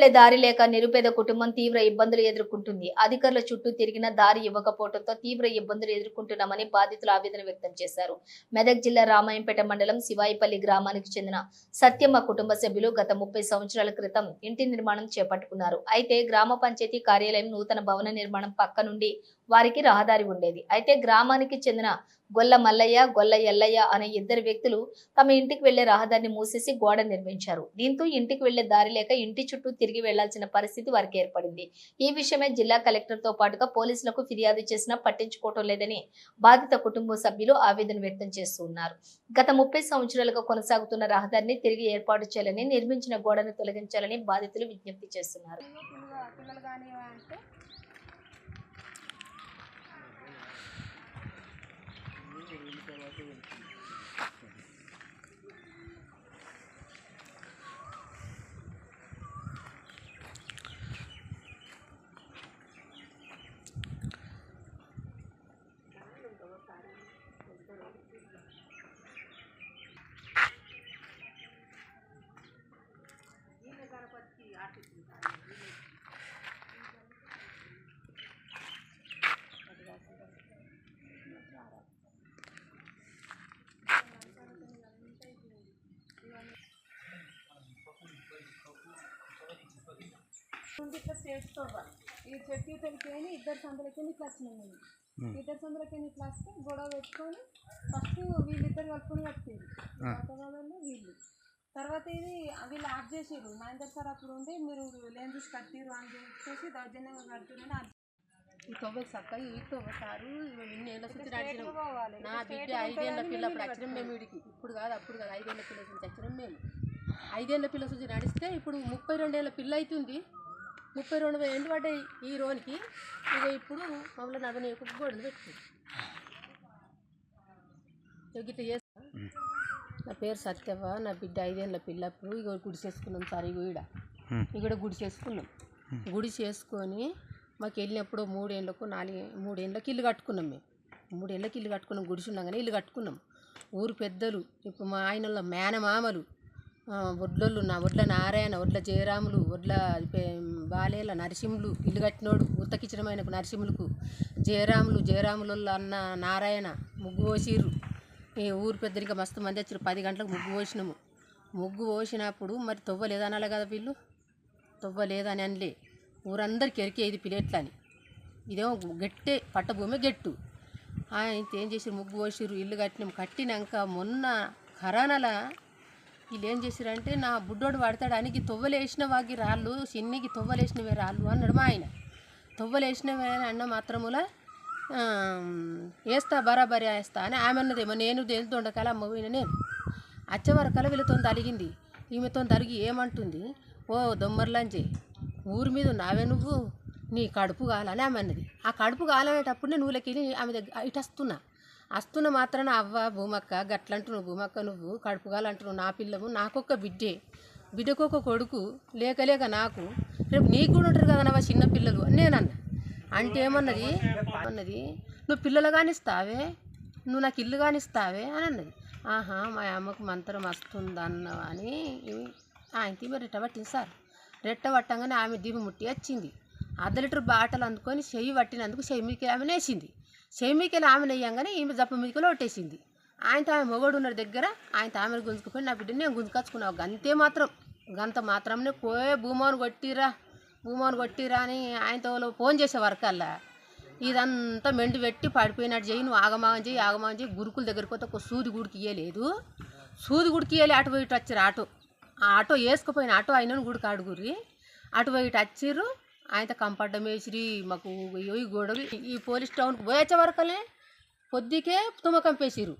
వెళ్ళే దారి లేక నిరుపేద కుటుంబం తీవ్ర ఇబ్బందులు ఎదుర్కొంటుంది. అధికారుల చుట్టూ తిరిగిన దారి ఇవ్వకపోవడంతో తీవ్ర ఇబ్బందులు ఎదుర్కొంటున్నామని బాధితులు ఆవేదన వ్యక్తం చేశారు. మెదక్ జిల్లా రామాయంపేట మండలం శివాయిపల్లి గ్రామానికి చెందిన సత్యమ్మ కుటుంబ సభ్యులు గత ముప్పై సంవత్సరాల క్రితం ఇంటి నిర్మాణం చేపట్టుకున్నారు. అయితే గ్రామ పంచాయతీ కార్యాలయం నూతన భవన నిర్మాణం పక్క నుండి వారికి రహదారి ఉండేది. అయితే గ్రామానికి చెందిన గొల్ల మల్లయ్య గొల్ల ఎల్లయ్య అనే ఇద్దరు వ్యక్తులు తమ ఇంటికి వెళ్ళే రహదారిని మూసేసి గోడ నిర్మించారు. దీంతో ఇంటికి వెళ్ళే దారి లేక ఇంటి చుట్టూ తిరిగి వెళ్ళాల్సిన పరిస్థితి వారికి ఏర్పడింది. ఈ విషయమై జిల్లా కలెక్టర్తో పాటుగా పోలీసులకు ఫిర్యాదు చేసినా పట్టించుకోవటం లేదని బాధిత కుటుంబ సభ్యులు ఆవేదన వ్యక్తం చేస్తున్నారు గత ముప్పై సంవత్సరాలుగా కొనసాగుతున్న రహదారిని తిరిగి ఏర్పాటు చేయాలని నిర్మించిన గోడను తొలగించాలని బాధితులు విజ్ఞప్తి చేస్తున్నారు. పిల్లలు పిల్లలు కానీ అంటే ముందు ఇట్లా స్టేజ్ తవ్వ ఈ చెట్టు తెలిపోయి ఇద్దరు సందులకి ఇట్లా వచ్చినాం మేము ఇద్దరు సందులకి ఇట్లా వస్తే గొడవ పెట్టుకొని ఫస్ట్ వీళ్ళిద్దరు కలుపుకొని కట్టింది. తర్వాత వాళ్ళు వీళ్ళు. తర్వాత ఇది వీళ్ళు ఆఫ్ చేసిర్రు. మహేందర్ సార్ అప్పుడు ఉండి మీరు లేని చూసి కట్టిర్రు అని చెప్పేసి దౌర్జన్యంగా కట్టిరని ఈ తొవ్వకు చక్క ఈ తొవ్వ సారు ఇన్ని ఏళ్ళ నుంచి నడిచినాం నా బిడ్డ ఐదేళ్ళ పిల్ల అప్పుడు వచ్చినాం మేము వీడికి. ఇప్పుడు కాదు అప్పుడు కాదు ఐదేళ్ళ పిల్ల నుంచి వచ్చినాం మేము. ఐదేళ్ళ పిల్ల నుంచి నడిస్తే ఇప్పుడు ముప్పై రెండేళ్ళ పిల్ల అవుతుంది ముప్పై రెండు ఎండు పడ్డాయి ఈ రోనికి ఇక ఇప్పుడు మమ్మల్ని నడవని గోడలు పెట్టుకుంది. ఇట్లా చేస్తా. నా పేరు సత్యవ్వ నా బిడ్డ ఐదేళ్ళ పిల్ల అప్పుడు ఇక గుడి చేసుకున్నాం సార్ ఇగో ఈడ. ఇక్కడ గుడి చేసుకున్నాం. గుడి చేసుకొని మాకు వెళ్ళినప్పుడు మూడేళ్ళకు నాలుగు మూడేళ్ళకి ఇల్లు కట్టుకున్నాం మేము. మూడేళ్ళకి ఇల్లు కట్టుకున్నాం గుడిసి ఉండగానే ఇల్లు కట్టుకున్నాం. ఊరు పెద్దలు ఇప్పుడు మా ఆయనలో మేనమామలు ఆ, నా వడ్ల నారాయణ వడ్ల జయరాములు వడ్ల బాలేల నరసింహులు ఇల్లు కట్టినోడు ఉత్తకిచ్చడమైనకు నరసింహులకు జయరాములు జయరాముల అన్న నారాయణ ముగ్గు పోసిర్రు. ఈ ఊరు పెద్దరికి ఇంకా మస్తు మంది వచ్చారు పది గంటలకు ముగ్గు పోసినాము. ముగ్గు పోసినప్పుడు మరి తొవ్వ లేదనాలి కదా వీళ్ళు? తొవ్వ లేదని అనలే. ఊరందరికి ఎరికే ఇది పిలేట్లని. ఇదేమో గట్టే పట్టభూమి గట్టు. ఆయన ఏం చేసారు ముగ్గు పోసిరు ఇల్లు కట్టినాం. కట్టినాక మొన్న కరోనాల వీళ్ళు ఏం చేసారంటే నా బుడ్డోడు పడతాడానికి తొవ్వలేసిన వాకి రాళ్ళు చిన్నికి తొవ్వలేసినవే రాళ్ళు అన్నాడు మా ఆయన. తొవ్వలేసినవే అని అన్న మాత్రముల వేస్తా బరాబరి వేస్తా అని ఆమె అన్నదేమో నేను దేని దొండకాల అమ్మ పోయిన నేను. వచ్చే కల వీళ్ళతో తలిగింది. ఈమెతో అరిగి ఏమంటుంది ఓ దొమ్మర్లంజే ఊరి మీద నావే నువ్వు? నీ కడుపు కాలని ఆమె అన్నది. ఆ కడుపు కాలనేటప్పుడు నేను ఊళ్ళకి ఆమె దగ్గర ఇటు అస్తున్న మాత్రాన అవ్వ భూమక్క గట్లంటున్నావు భూమక్క నువ్వు కడుపుగాలంటు నా పిల్లము నాకొక్క బిడ్డే. బిడ్డకు ఒక కొడుకు లేక లేక నాకు. రేపు నీకు కూడా ఉంటారు కదా నవ్వ చిన్న పిల్లలు అని నేను అంటే ఏమన్నది? అన్నది నువ్వు పిల్లలు కానిస్తావే? నువ్వు నాకు ఇల్లు కానిస్తావే? అని అన్నది. ఆహా మా అమ్మకు మంత్రం వస్తుందన్నవని అని ఆయనకి రెట్ట పట్టింది సార్. రెట్ట పట్టంగానే ఆమె దీపం ముట్టి వచ్చింది. అర్ధ లీటర్ బాటలు అందుకొని చెయ్యి పట్టినందుకు చెయ్యి మీకు ఆమె వేసింది చెయ్యి ఆమెను ఆమె ఈమె జప్ప మీకెళ్ళి ఒట్టేసింది ఆయనతో ఆమె మొగడు ఉన్న దగ్గర ఆయన ఆమెను గుంజుకుపోయి నా బిడ్డని నేను గుంజుకొచ్చుకున్నావు గంతే మాత్రం గంత మాత్రంనే పోయే భూమాను కొట్టిరా భూమాను కొట్టిరా అని ఆయనతో ఫోన్ చేసే వరకల్లా ఇదంతా మెండు పెట్టి పడిపోయినట్టు చేయి నువ్వు ఆగమాగం చేయి ఆగమాగం చేయి గురుకుల దగ్గరికి పోతే ఒక సూది గుడికి ఇయ్యలేదు. సూది గుడికి ఇయ్యలే అటు పోయి ఇటు వచ్చారు ఆటో. ఆ ఆటో వేసుకుపోయిన ఆటో అయిన గుడికి అడుగురి అటు పోయి ఇటు వచ్చిర్రు ఆయనతో కంపడ్డం వేసిరి మాకు ఈ గొడవ. ఈ పోలీస్ టౌన్కి పోయేచ్చే వరకలే పొద్దుకే తుమ్మకం పేసిరు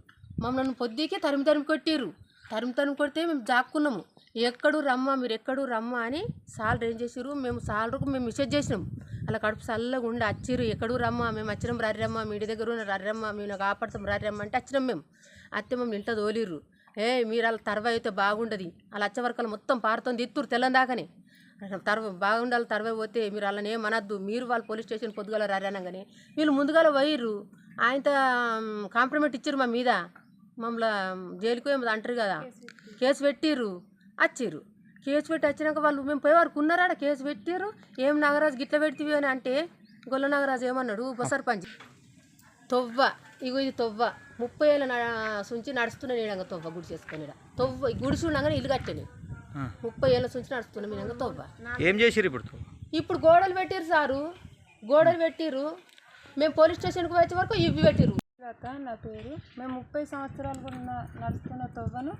మమ్మల్ని పొద్దుకే తరిమి తరిమి కొట్టిరు తరిమి తరిమి కొడితే మేము జాక్కున్నాము. ఎక్కడు రమ్మ మీరు ఎక్కడు రమ్మ అని సాలరు ఏం చేసిరు మేము సాలరుకు మేము మెసేజ్ చేసినాం. అలా కడుపు చల్లగా ఉండి వచ్చిర్రు ఎక్కడు రమ్మ మేము వచ్చినాం రర్రమ్మ మీ ఇంటి దగ్గర ఉన్న రర్రమ్మ మేము కాపాడుతాం రర్రమ్మ అంటే వచ్చినాం మేము. అత్తే మమ్మల్ని ఇంట్లో తోలిర్రు. ఏ మీరు అలా తర్వాత అయితే బాగుండదు అలా వచ్చే వరకు మొత్తం పారుతుంది ఎత్తురు తెల్లందాకనే తర్వ బాగుండాలి తర్వే పోతే మీరు అలానే మనద్దు మీరు వాళ్ళు పోలీస్ స్టేషన్ పొద్దుగాల రారానంగానే వీళ్ళు ముందుగాల పోయిర్రు. ఆయనతో కాంప్రమైట్ ఇచ్చారు మా మీద. మమ్మల్ని జైలుకు ఏమో అంటారు కదా. కేసు పెట్టిర్రు. వచ్చిర్రు కేసు పెట్టి వచ్చినాక వాళ్ళు మేము పోయేవారు వరకు ఉన్నారా కేసు పెట్టారు ఏం నాగరాజు గిట్ల పెడితే అని అంటే గొల్ల నాగరాజు ఏమన్నాడు? ఉప సర్పంచ్ తొవ్వ ఇగో ఇది తొవ్వ. ముప్పై ఏళ్ళ నుంచి సుంచి నడుస్తున్న నేనంగా తొవ్వ గుడి చేసుకొని తొవ్వ గుడిసి ఉండగానే ఇల్లు కట్టాను ముప్పై ఏళ్ళ సుంచి నడుస్తున్న మీనంగా తొవ్వ. ఏం చేసిరు ఇప్పుడు ఇప్పుడు గోడలు పెట్టిర్రు సారు. గోడలు పెట్టిర్రు. మేము పోలీస్ స్టేషన్కి వచ్చే వరకు ఇవి పెట్టిర్రు. లత నా పేరు. మేము ముప్పై సంవత్సరాలు కూడా న- నడుస్తున్న తవ్వను.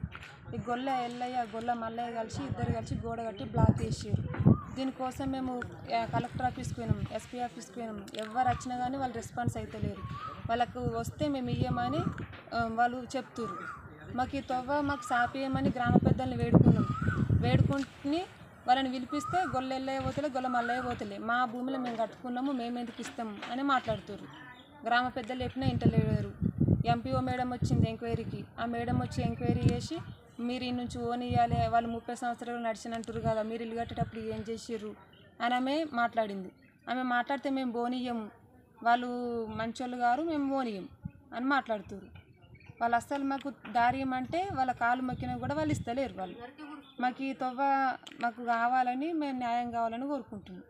ఈ గొల్ల ఎల్లయ్య గొల్ల మల్లయ్య కలిసి ఇద్దరు కలిసి గోడ కట్టి బ్లాక్ చేసారు దీనికోసం మేము కలెక్టర్ ఆఫీస్కి పోయినాం ఎస్పీ ఆఫీస్కి పోయినాం. ఎవరు వచ్చినా కానీ వాళ్ళు రెస్పాన్స్ అవుతలేరు వాళ్ళకు వస్తే మేము ఇయ్యమని వాళ్ళు చెప్తుర్రు. మాకు ఈ తవ్వ మాకు సాపేయమని గ్రామ పెద్దల్ని వేడుకున్నాం. వేడుకుంటుని వాళ్ళని పిలిపిస్తే గొల్ల పోతలే గొల్ల మల్లయ్య పోతలే. మా భూమిలో మేము కట్టుకున్నాము మేము ఎందుకు ఇస్తాము అని మాట్లాడుతుర్రు. గ్రామ పెద్దలు చెప్పినా ఇంటలేరు. ఎంపీఓ మేడం వచ్చింది ఎంక్వైరీకి. ఆ మేడం వచ్చి ఎంక్వైరీ చేసి మీరు ఈ నుంచి ఓన్ ఇవ్వాలి వాళ్ళు ముప్పై సంవత్సరాలు నడిచినంటారు కదా మీరు ఇల్లు కట్టేటప్పుడు ఏం చేసిర్రు? అని ఆమె మాట్లాడింది. ఆమె మాట్లాడితే మేము బోనియ్యము వాళ్ళు మంచోళ్ళు గారు మేము బోనియ్యం అని మాట్లాడుతుర్రు. వాళ్ళు అస్సలు మాకు దారి ఇవ్వమంటే వాళ్ళ కాలు మొక్కినా కూడా వాళ్ళు ఇస్తలేరు వాళ్ళు. మాకు ఈ తొవ్వ మాకు కావాలని మేము న్యాయం కావాలని కోరుకుంటున్నాం.